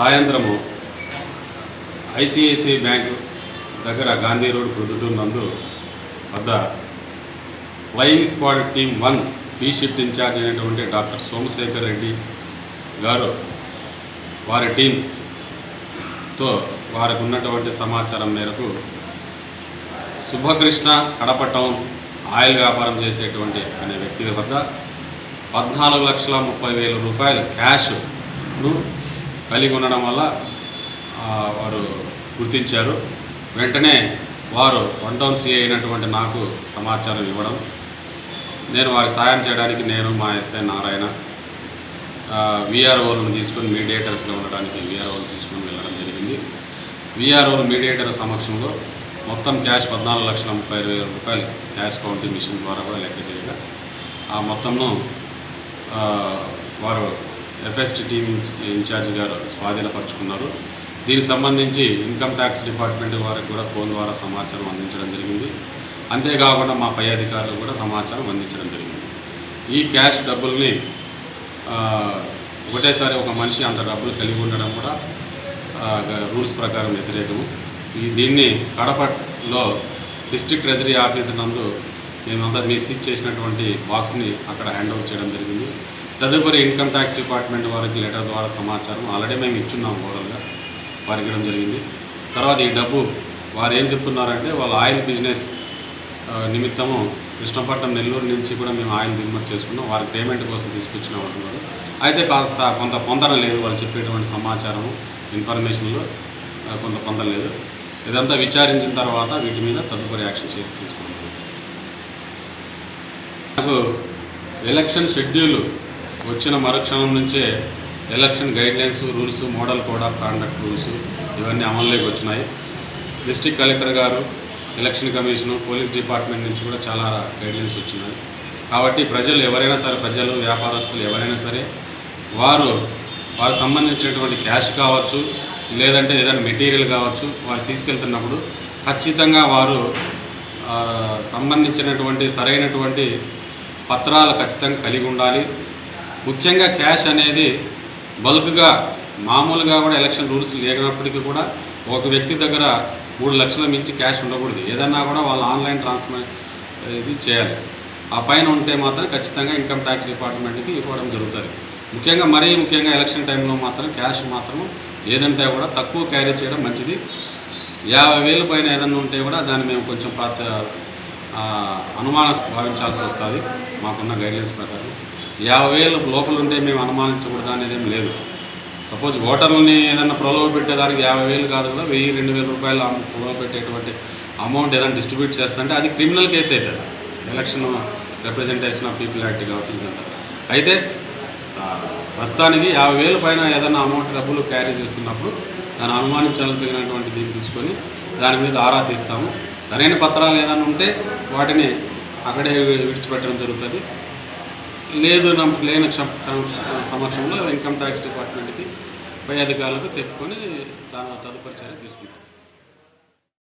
సాయంత్రము ICICI bank దగ్గర Gandhi road Proddatur నందు వద్ద flying squad team one P shift incharge అయినటువంటి డాక్టర్ సోమశేఖర్ రెడ్డి గారు వారి టీంతో వారికి ఉన్నటువంటి సమాచారం మేరకు శుభకృష్ణ కడప టౌన్ ఆయిల్ వ్యాపారం చేసేటువంటి అనే వ్యక్తి వద్ద పద్నాలుగు లక్షల ముప్పై వేల రూపాయల క్యాష్ను కలిగి ఉండడం వల్ల వారు గుర్తించారు. వెంటనే వారు వన్ టౌన్ సీఏ అయినటువంటి నాకు సమాచారం ఇవ్వడం. నేను వారికి సాయం చేయడానికి నేను మా ఎస్ఐ నారాయణ విఆర్ఓలను తీసుకొని మీడియేటర్స్గా ఉండడానికి విఆర్ఓలు తీసుకొని వెళ్ళడం జరిగింది. విఆర్ఓలు మీడియేటర్ సమక్షంలో మొత్తం క్యాష్ పద్నాలుగు లక్షల ముప్పై వేల రూపాయలు క్యాష్ కౌంటింగ్ మిషన్ ద్వారా కూడా లెక్క చేయగా ఆ మొత్తంను వారు ఎఫ్ఎస్ టీమ్ ఇన్ఛార్జ్ గారు స్వాధీనపరుచుకున్నారు. దీనికి సంబంధించి ఇన్కమ్ ట్యాక్స్ డిపార్ట్మెంట్ వారికి కూడా ఫోన్ ద్వారా సమాచారం అందించడం జరిగింది. అంతేకాకుండా మా పై అధికారులు కూడా సమాచారం అందించడం జరిగింది. ఈ క్యాష్ డబ్బుల్ని ఒకటేసారి ఒక మనిషి అంత డబ్బులు కలిగి ఉండడం కూడా రూల్స్ ప్రకారం వ్యతిరేకము. ఈ దీన్ని కడపలో డిస్ట్రిక్ట్ ట్రెజరీ ఆఫీస్ నందు మేమంతా మిస్ సీజ్ చేసినటువంటి బాక్స్ని అక్కడ హ్యాండ్ ఓవర్ చేయడం జరిగింది. తదుపరి ఇన్కమ్ ట్యాక్స్ డిపార్ట్మెంట్ వారికి లెటర్ ద్వారా సమాచారం ఆల్రెడీ మేము ఇచ్చున్నాం ఓవరాల్గా వారికి ఇవ్వడం జరిగింది. తర్వాత ఈ డబ్బు వారు ఏం చెప్తున్నారంటే వాళ్ళ ఆయిల్ బిజినెస్ నిమిత్తము కృష్ణపట్నం నెల్లూరు నుంచి కూడా మేము ఆయిల్ దిగుమతి చేసుకున్నాం. వారి పేమెంట్ కోసం తీసుకొచ్చిన వాళ్ళు అయితే కాస్త కొంత పొందడం లేదు. వాళ్ళు చెప్పేటువంటి సమాచారము ఇన్ఫర్మేషన్లో కొంత పొందలేదు ఇదంతా విచారించిన తర్వాత వీటి మీద తదుపరి యాక్షన్ చేసి తీసుకోవడం నాకు ఎలక్షన్ షెడ్యూల్ వచ్చిన మరుక్షణం నుంచే election guidelines rules model code of conduct rules ఇవన్నీ అమల్లోకి వచ్చినాయి. డిస్టిక్ కలెక్టర్ గారు ఎలక్షన్ కమిషను పోలీస్ డిపార్ట్మెంట్ నుంచి కూడా చాలా గైడ్లైన్స్ వచ్చినాయి. కాబట్టి ప్రజలు ఎవరైనా సరే ప్రజలు వ్యాపారస్తులు ఎవరైనా సరే వారు వారికి సంబంధించినటువంటి క్యాష్ కావచ్చు లేదంటే ఏదైనా మెటీరియల్ కావచ్చు వారు తీసుకెళ్తున్నప్పుడు ఖచ్చితంగా వారు సంబంధించినటువంటి సరైనటువంటి పత్రాలు ఖచ్చితంగా కలిగి ఉండాలి. ముఖ్యంగా క్యాష్ అనేది బల్క్గా మామూలుగా కూడా ఎలక్షన్ రూల్స్ లేనప్పటికీ కూడా ఒక వ్యక్తి దగ్గర మూడు లక్షల మించి క్యాష్ ఉండకూడదు. ఏదన్నా కూడా వాళ్ళు ఆన్లైన్ ట్రాన్స్ఫర్ ఇది చేయాలి. ఆ పైన ఉంటే మాత్రం ఖచ్చితంగా ఇన్కమ్ ట్యాక్స్ డిపార్ట్మెంట్కి ఇవ్వడం జరుగుతుంది. ముఖ్యంగా మరీ ముఖ్యంగా ఎలక్షన్ టైంలో మాత్రం క్యాష్ మాత్రం ఏదంటే కూడా తక్కువ క్యారీ చేయడం మంచిది. యాభై వేలు పైన ఏదన్నా ఉంటే కూడా దాన్ని మేము కొంచెం పాత అనుమానం భావించాల్సి వస్తుంది. మాకున్న గైడ్లైన్స్ ప్రకారం. యాభై వేలు లోపల ఉంటే మేము అనుమానించకూడదు అనేది ఏం లేదు. సపోజ్ ఓటర్లని ఏదన్నా ప్రలోభ పెట్టేదానికి యాభై వేలు కాదు కదా వెయ్యి రెండు వేల రూపాయలు అమ- ప్రలోభ పెట్టేటువంటి అమౌంట్ ఏదైనా డిస్ట్రిబ్యూట్ చేస్తుంటే అది క్రిమినల్ కేసు అవుతుంది election representation of people act కాబట్టి అయితే ప్రస్తుతానికి యాభై వేల పైన ఏదైనా అమౌంట్ డబ్బులు క్యారీ చేస్తున్నప్పుడు దాన్ని అనుమానించాలగినటువంటి దీన్ని తీసుకొని దాని మీద ఆరా తీస్తాము. సరైన పత్రాలు ఏదైనా ఉంటే వాటిని అక్కడే విడిచిపెట్టడం జరుగుతుంది. లేదు నమ్మకం లేని సమక్షంలో ఇన్కమ్ ట్యాక్స్ డిపార్ట్మెంట్కి పై అధికారులకు తెప్పుకొని దాని తదుపరి చర్య తీసుకుంటాం.